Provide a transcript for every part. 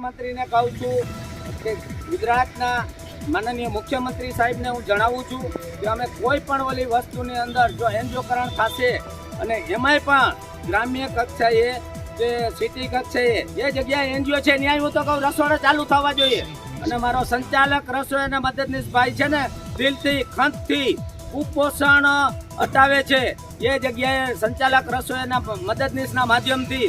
કહું છું કે ગુજરાતના માનનીય મુખ્યમંત્રી સાહેબને હું જણાવું છું કે અમે કોઈ પણ ઓલી વસ્તુની અંદર જો એન્જિયોકરણ થશે અને એમાંય પણ ગ્રામ્ય કક્ષાએ જે સિટી કક્ષાએ જે જગ્યાએ એનજીઓ છે ત્યાં હું તો કહું રસોડા ચાલુ થવા જોઈએ. અને મારો સંચાલક રસોઈ અને મદદનીશ ભાઈ છે ને દિલથી, ખંતથી કુપોષણ હટાવે છે. એ જગ્યાએ સંચાલક રસોઈના મદદનીશના માધ્યમથી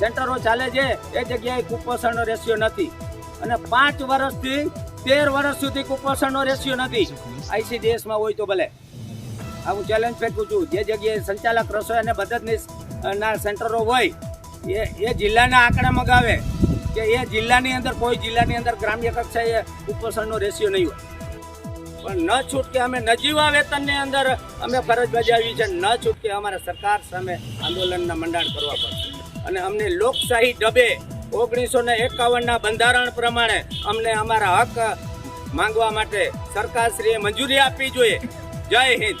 સેન્ટરો ચાલે છે. એ જગ્યાએ કુપોષણનો રેશિયો નથી. અને પાંચ વર્ષથી તેર વર્ષ સુધી કુપોષણનો રેશિયો નથી. આઈસીડીએસમાં હોય તો ભલે. આ હું ચેલેન્જ ફેંકું છું. જે જગ્યાએ સંચાલક રસોઈ અને મદદનીશ ના સેન્ટરો હોય, એ એ જિલ્લાના આંકડા મગાવે કે એ જિલ્લાની અંદર, કોઈ જિલ્લાની અંદર ગ્રામ્ય કક્ષાએ કુપોષણનો રેશિયો નહીં હોય. પણ ન છૂટકે અમે નજીવા વેતનની અંદર અમે ફરજ બજાવી છે. ન છૂટકે અમારે સરકાર સામે આંદોલનના મંડાણ કરવા પડશે. અને અમને લોકશાહી ડબે ઓગણીસો ને એકાવનના બંધારણ પ્રમાણે અમને અમારા હક માંગવા માટે સરકારશ્રીએ મંજૂરી આપવી જોઈએ. જય હિન્દ.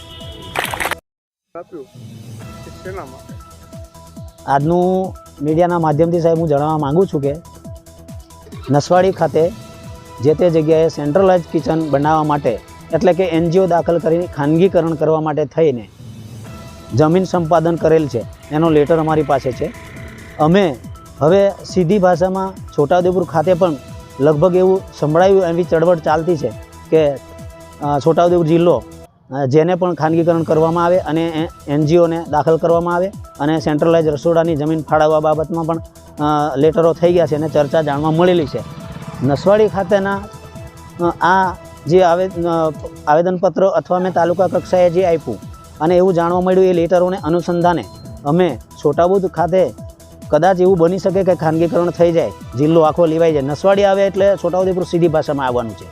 આજનું મીડિયાના માધ્યમથી સાહેબ હું જણાવવા માગું છું કે નસવાડી ખાતે જે તે જગ્યાએ સેન્ટ્રલાઇઝ કિચન બનાવવા માટે એટલે કે એનજીઓ દાખલ કરીને ખાનગીકરણ કરવા માટે થઈને જમીન સંપાદન કરેલ છે. એનો લેટર અમારી પાસે છે. અમે હવે સીધી ભાષામાં છોટાઉદેપુર ખાતે પણ લગભગ એવું સંભળાયું એવી ચળવળ ચાલતી છે કે છોટાઉદેપુર જિલ્લો જેને પણ ખાનગીકરણ કરવામાં આવે અને એનજીઓને દાખલ કરવામાં આવે અને સેન્ટ્રલાઇઝ રસોડાની જમીન ફાળવવા બાબતમાં પણ લેટરો થઈ ગયા છે અને ચર્ચા જાણવા મળેલી છે. નસવાડી ખાતેના આ જે આવે આવેદનપત્ર અથવા મેં તાલુકા કક્ષાએ જે આપ્યું અને એવું જાણવા મળ્યું એ લેટરોને અનુસંધાને અમે છોટાઉદ ખાતે કદાચ એવું બની શકે કે ખાનગીકરણ થઈ જાય, જિલ્લો આખો લેવાઈ જાય. નસવાડી આવે એટલે છોટાઉદેપુર સીધી ભાષામાં આવવાનું છે.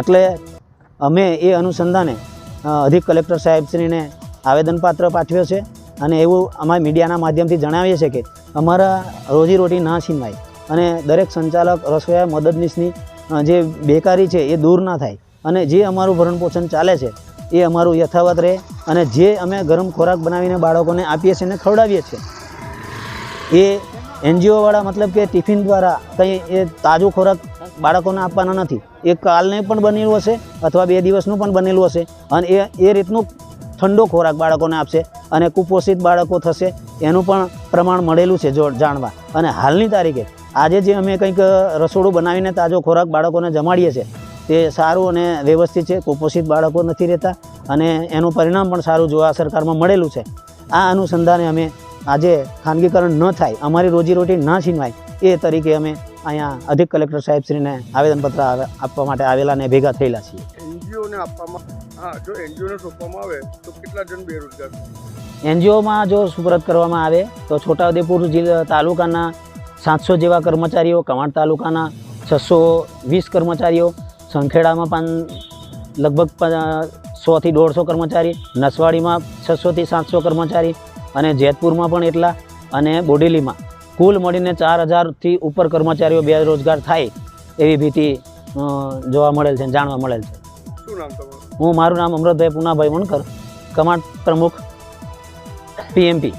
એટલે અમે એ અનુસંધાને અધિક કલેક્ટર સાહેબશ્રીને આવેદનપાત્ર પાઠવ્યો છે અને એવું અમારા મીડિયાના માધ્યમથી જણાવીએ છીએ કે અમારા રોજીરોટી ના છીનવાય અને દરેક સંચાલક રસોઈયા મદદનીશની જે બેકારી છે એ દૂર ના થાય. અને જે અમારું ભરણપોષણ ચાલે છે, એ અમારું યથાવત રહે અને જે અમે ગરમ ખોરાક બનાવીને બાળકોને આપીએ છીએ અને ખવડાવીએ છીએ. એ એનજીઓવાળા મતલબ કે ટિફિન દ્વારા કંઈ એ તાજો ખોરાક બાળકોને આપવાના નથી. એ કાલને પણ બનેલું હશે અથવા બે દિવસનું પણ બનેલું હશે અને એ એ રીતનું ઠંડો ખોરાક બાળકોને આપશે અને કુપોષિત બાળકો થશે એનું પણ પ્રમાણ મળેલું છે જો જાણવા. અને હાલની તારીખે આજે જે અમે કંઈક રસોડું બનાવીને તાજો ખોરાક બાળકોને જમાડીએ છીએ તે સારું અને વ્યવસ્થિત છે કુપોષિત બાળકો નથી રહેતા અને એનું પરિણામ પણ સારું જોવા સરકારમાં મળેલું છે. આ અનુસંધાને અમે આજે ખાનગીકરણ ન થાય અમારી રોજીરોટી ન છીનવાય એ તરીકે અમે અહીંયા અધિક કલેક્ટર સાહેબશ્રીને આવેદનપત્ર આપવા માટે આવેલા અને ભેગા થયેલા છીએ. એનજીઓને આપવામાં જો એનજીઓને સોંપવામાં આવે તો કેટલા જણ બેરોજગાર? એનજીઓમાં જો સુપરત કરવામાં આવે તો છોટાઉદેપુર જિલ્લા તાલુકાના સાતસો જેવા કર્મચારીઓ કવાંટ તાલુકાના છસો વીસ કર્મચારીઓ સંખેડામાં પણ લગભગ સોથી દોઢસો કર્મચારી નસવાડીમાં છસોથી સાતસો કર્મચારી અને જેતપુરમાં પણ એટલા અને બોડેલીમાં કુલ મળીને ચાર હજારથી ઉપર કર્મચારીઓ બેરોજગાર થાય એવી ભીતિ જોવા મળેલ છે જાણવા મળેલ છે. હું મારું નામ અમૃતભાઈ પુનાભાઈ વણકર કમાન્ડ પ્રમુખ પીએમપી.